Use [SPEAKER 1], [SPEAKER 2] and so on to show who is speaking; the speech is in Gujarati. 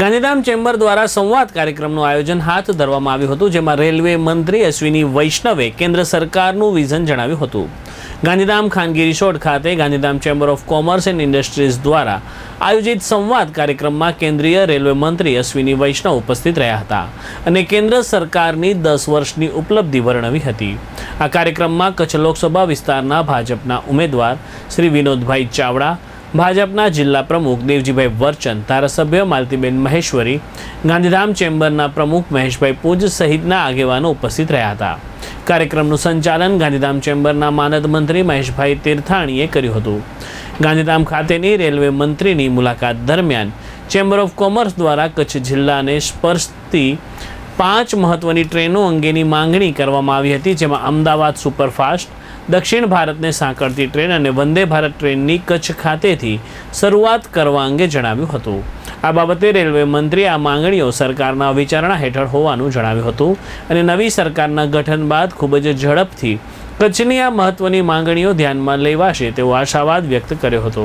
[SPEAKER 1] ગાંધીધામ ચેમ્બર દ્વારા સંવાદ કાર્યક્રમનું આયોજન હાથ ધરવામાં આવ્યું હતું, જેમાં રેલવે મંત્રી અશ્વિની વૈષ્ણવે કેન્દ્ર સરકારનું વિઝન જણાવ્યું હતું. ગાંધીધામ ખાનગી રિસોર્ટ ખાતે Gandhidham chamber of commerce and industries દ્વારા આયોજિત સંવાદ કાર્યક્રમમાં કેન્દ્રીય રેલવે મંત્રી અશ્વિની વૈષ્ણવ ઉપસ્થિત રહ્યા હતા અને કેન્દ્ર સરકારની દસ વર્ષની ઉપલબ્ધિ વર્ણવી હતી. આ કાર્યક્રમમાં કચ્છ લોકસભા વિસ્તારના ભાજપના ઉમેદવાર શ્રી વિનોદભાઈ ચાવડા ભાજપના જિલ્લા પ્રમુખ દેવજીભાઈ વર્ચન, ધારાસભ્ય માલતીબેન મહેશ્વરી, ગાંધીધામ ચેમ્બરના પ્રમુખ મહેશભાઈ પૂજ સહિતના આગેવાનો ઉપસ્થિત રહ્યા હતા. કાર્યક્રમનું સંચાલન ગાંધીધામ ચેમ્બરના માનદ મંત્રી મહેશભાઈ તીર્થાણીએ કર્યું હતું. ગાંધીધામ ખાતેની રેલવે મંત્રીની મુલાકાત દરમિયાન ચેમ્બર ઓફ કોમર્સ દ્વારા કચ્છ જિલ્લાને સ્પર્શતી પાંચ મહત્વની ટ્રેનો અંગેની માંગણી કરવામાં આવી હતી, જેમાં અમદાવાદ સુપરફાસ્ટ દક્ષિણ ભારતને સાંકળતી ટ્રેન અને વંદે ભારત ટ્રેનની કચ્છ ખાતેથી શરૂઆત કરવા અંગે જણાવ્યું હતું. આ બાબતે રેલવે મંત્રીએ આ માંગણીઓ સરકારના વિચારણા હેઠળ હોવાનું જણાવ્યું હતું અને નવી સરકારના ગઠન બાદ ખૂબ જ ઝડપથી કચ્છની આ મહત્વની માંગણીઓ ધ્યાનમાં લેવાશે તેવો આશાવાદ વ્યક્ત કર્યો હતો.